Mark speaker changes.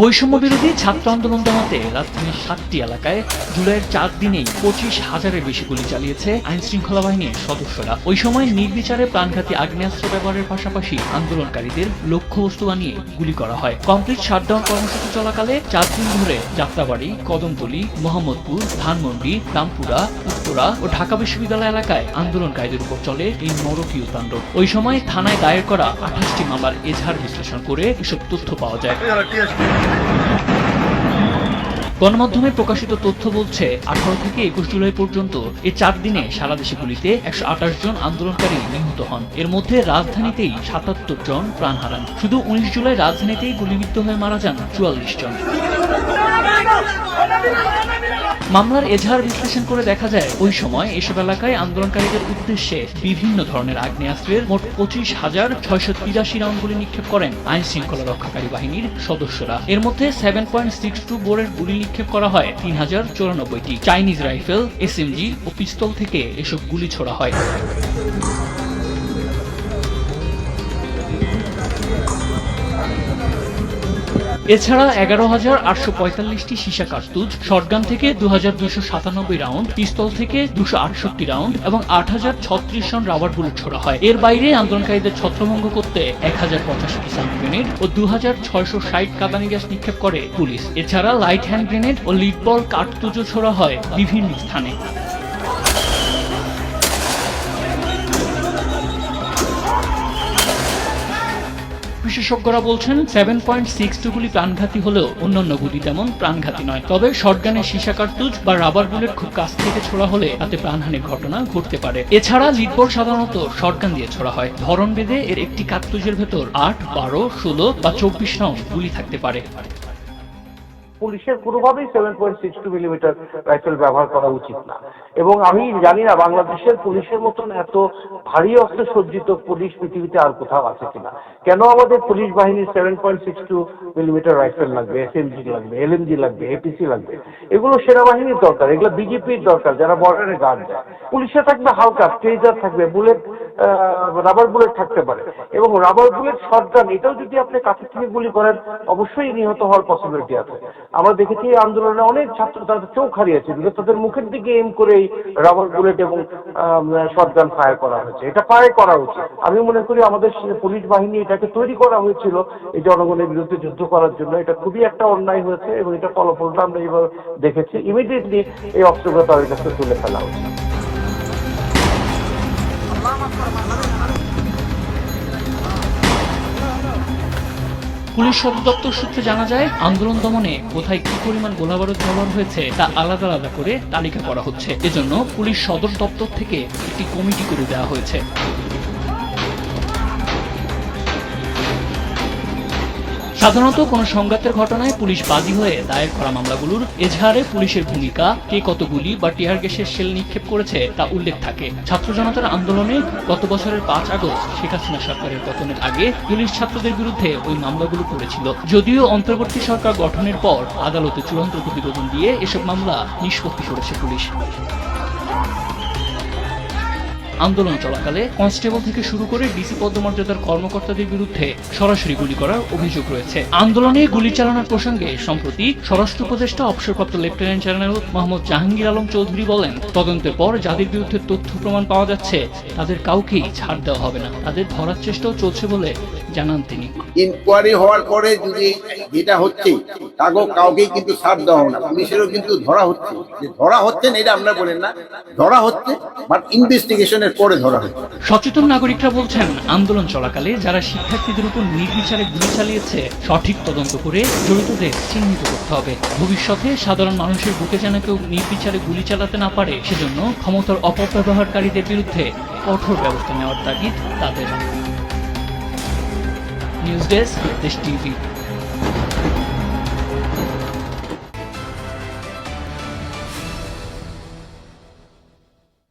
Speaker 1: বৈষম্য বিরোধী ছাত্র আন্দোলন দমাতে রাজধানীর সাতটি এলাকায় জুলাইয়ের চার দিনেই পঁচিশ হাজারের বেশি গুলি চালিয়েছে আইন শৃঙ্খলা বাহিনীর সদস্যরা। ওই সময় নির্বিচারে প্রাণঘাতী আগ্নেয়াস্ত্র ব্যবহারের পাশাপাশি আন্দোলনকারীদের লক্ষ্যবস্তু বানিয়ে গুলি করা হয়। কমপ্লিট শাটডাউন কর্মসূচি চলাকালে চার দিন ধরে যাত্রাবাড়ি, কদমতলী, মোহাম্মদপুর, ধানমন্ডি রামপুরা উত্তরা ও ঢাকা বিশ্ববিদ্যালয় এলাকায় আন্দোলনকারীদের উপর চলে এই নরকীয় তাণ্ডব। ওই সময় থানায় দায়ের করা আঠাশটি মামলার এজাহার বিশ্লেষণ করে এসব তথ্য পাওয়া যায়। গণমাধ্যমে প্রকাশিত তথ্য বলছে, আঠারো থেকে একুশ জুলাই পর্যন্ত এই চার দিনে সারা দেশে গুলিতে একশো আঠাশ জন আন্দোলনকারী নিহত হন। এর মধ্যে রাজধানীতেই সাতাত্তর জন প্রাণ হারান। শুধু উনিশ জুলাই রাজধানীতেই গুলিবিদ্ধ হয়ে মারা যান চুয়াল্লিশ জন। মামলার এজাহার বিশ্লেষণ করে দেখা যায়, ওই সময় এসব এলাকায় আন্দোলনকারীদের উদ্দেশ্যে বিভিন্ন ধরনের আগ্নেয়াস্ত্রের মোট পঁচিশ হাজার ছয়শো তিরাশি রাউন্ড গুলি নিক্ষেপ করেন আইন শৃঙ্খলা রক্ষাকারী বাহিনীর সদস্যরা। এর মধ্যে সেভেন পয়েন্ট সিক্স টু বোরের গুলি নিক্ষেপ করা হয়, তিন হাজার চৌরানব্বইটি। চাইনিজ রাইফেল এসএমজি ও পিস্তল থেকে এসব গুলি ছোড়া হয়। এছাড়া এগারো হাজার আটশো পঁয়তাল্লিশটি সীসা কার্তুজ, শটগান থেকে দু হাজার দুশো সাতানব্বই রাউন্ড, পিস্তল থেকে দুশো আটষট্টি রাউন্ড এবং আট হাজার ছত্রিশ রাউন্ড রাবার বুলেট ছোড়া হয়। এর বাইরে আন্দোলনকারীদের ছত্রভঙ্গ করতে এক হাজার পঁচাশিটি সাউন্ড গ্রেনেড ও দু হাজার ছয়শো ষাট কাদানি গ্যাস নিক্ষেপ করে পুলিশ। এছাড়া লাইট হ্যান্ড গ্রেনেড ও লিড বল কার্তুজও ছোড়া হয় বিভিন্ন স্থানে। বিশেষজ্ঞরা বলছেন সেভেন পয়েন্ট সিক্স টু গুলি প্রাণঘাতী হলেও অন্যান্য গুলি তেমন প্রাণঘাতী নয়। তবে শটগানের সীসা কার্তুজ বা রাবার বুলেট খুব কাছ থেকে ছোড়া হলে তাতে প্রাণহানির ঘটনা ঘটতে পারে। এছাড়া লিডবোর সাধারণত শটগান দিয়ে ছোড়া হয়। ধরন বেঁধে এর একটি কার্তুজের ভেতর আট, বারো, ষোলো বা চব্বিশ রাউন্ড গুলি থাকতে পারে।
Speaker 2: পুলিশের কোনোভাবেই seven point six two millimetre rifle ব্যবহার করা উচিত না। এবং আমি জানি না বাংলাদেশের পুলিশের মতন এত ভারী অস্ত্র সজ্জিত পুলিশ পৃথিবীতে আর কোথাও আছে কিনা। কেন আমাদের পুলিশ বাহিনীর seven point six two millimetre rifle লাগবে এসএমজি লাগবে এলএমজি লাগবে এপিসি লাগবে? এগুলো সেনাবাহিনীর দরকার, এগুলো বিজেপির দরকার যারা বর্ডারে গার্ড দেয়। পুলিশে থাকবে হালকা ট্রেজার থাকবে বুলেট রাবার বুলেট থাকতে পারে। এবং রাবার বুলেট শটগান এটাও যদি আপনি কাছে থেকে গুলি করেন, অবশ্যই নিহত হওয়ার পসিবিলিটি আছে। আমরা দেখেছি এই আন্দোলনে অনেক ছাত্র তাদের চোখ হারিয়েছে বিকজ তাদের মুখের দিকে এম করে এই রাবার বুলেট এবং শটগান ফায়ার করা হয়েছে। এটা ফায়ার করা উচিত। আমি মনে করি আমাদের পুলিশ বাহিনী এটাকে তৈরি করা হয়েছিল এই জনগণের বিরুদ্ধে যুদ্ধ করার জন্য। এটা খুবই একটা অন্যায় হয়েছে এবং এটা ফলাফলটা আমরা এইভাবে দেখেছি। ইমিডিয়েটলি এই অস্ত্রগুলো তাদের কাছে তুলে ফেলা উচিত
Speaker 1: পুলিশ সদর দপ্তর সূত্রে জানা যায়, আন্দোলন দমনে কোথায় কি পরিমাণ গোলাবারুদ ব্যবহার হয়েছে তা আলাদা আলাদা করে তালিকা করা হচ্ছে। এজন্য পুলিশ সদর দপ্তর থেকে একটি কমিটি করে দেওয়া হয়েছে। সাধারণত কোনো সংঘাতের ঘটনায় পুলিশ বাদী হয়ে দায়ের করা মামলাগুলোর এজাহারে পুলিশের ভূমিকা, কে কত গুলি বা টিয়ার গ্যাসের শেল নিক্ষেপ করেছে তা উল্লেখ থাকে। ছাত্র জনতার আন্দোলনে গত বছরের পাঁচ আগস্ট শেখ হাসিনা সরকারের পতনের আগে পুলিশ ছাত্রদের বিরুদ্ধে ওই মামলাগুলো করেছিল। যদিও অন্তর্বর্তী সরকার গঠনের পর আদালতে চূড়ান্ত প্রতিবেদন দিয়ে এসব মামলা নিষ্পত্তি করেছে পুলিশ। আন্দোলন চলাকালে কনস্টেবল থেকে শুরু করে ডিসি পদমর্যাদার কর্মকর্তাদের বিরুদ্ধে সরাসরি গুলি করার অভিযোগ রয়েছে। আন্দোলনে গুলি চালানোর প্রসঙ্গে সম্প্রতি স্বরাষ্ট্র উপদেষ্টা অবসরপ্রাপ্ত লেফটেন্যান্ট জেনারেল মোহাম্মদ জাহাঙ্গীর আলম চৌধুরী বলেন, তদন্তের পর যাদের বিরুদ্ধে তথ্য প্রমাণ পাওয়া যাচ্ছে, তাদের কাউকেই ছাড় দেওয়া হবে না। তাদের ধরার চেষ্টাও চলছে বলে জানান তিনি।
Speaker 3: ইনকোয়ারি হওয়ার পরে যদি যেটা হচ্ছে তাকেও কাউকেই কিন্তু ছাড় দেওয়া না। পুলিশেরও কিন্তু ধরা হচ্ছে। যে ধরা হচ্ছে না এটা আমরা বলেন না। ধরা হচ্ছে বাট ইনভেস্টিগেশনের পরে ধরা হচ্ছে।
Speaker 1: সচেতন নাগরিকরা বলছেন আন্দোলন চলাকালে যারা শিক্ষার্থীদের উপর নির্বিচারে গুলি চালিয়েছে সঠিক তদন্ত করে জড়িতদের চিহ্নিত করতে হবে। ভবিষ্যতে সাধারণ মানুষের বুকে যেন কেউ নির্বিচারে গুলি চালাতে না পারে সেজন্য ক্ষমতার অপব্যবহারকারীদের বিরুদ্ধে কঠোর ব্যবস্থা নেওয়ার তাগিদ তাদের। News Desk, Dish TV.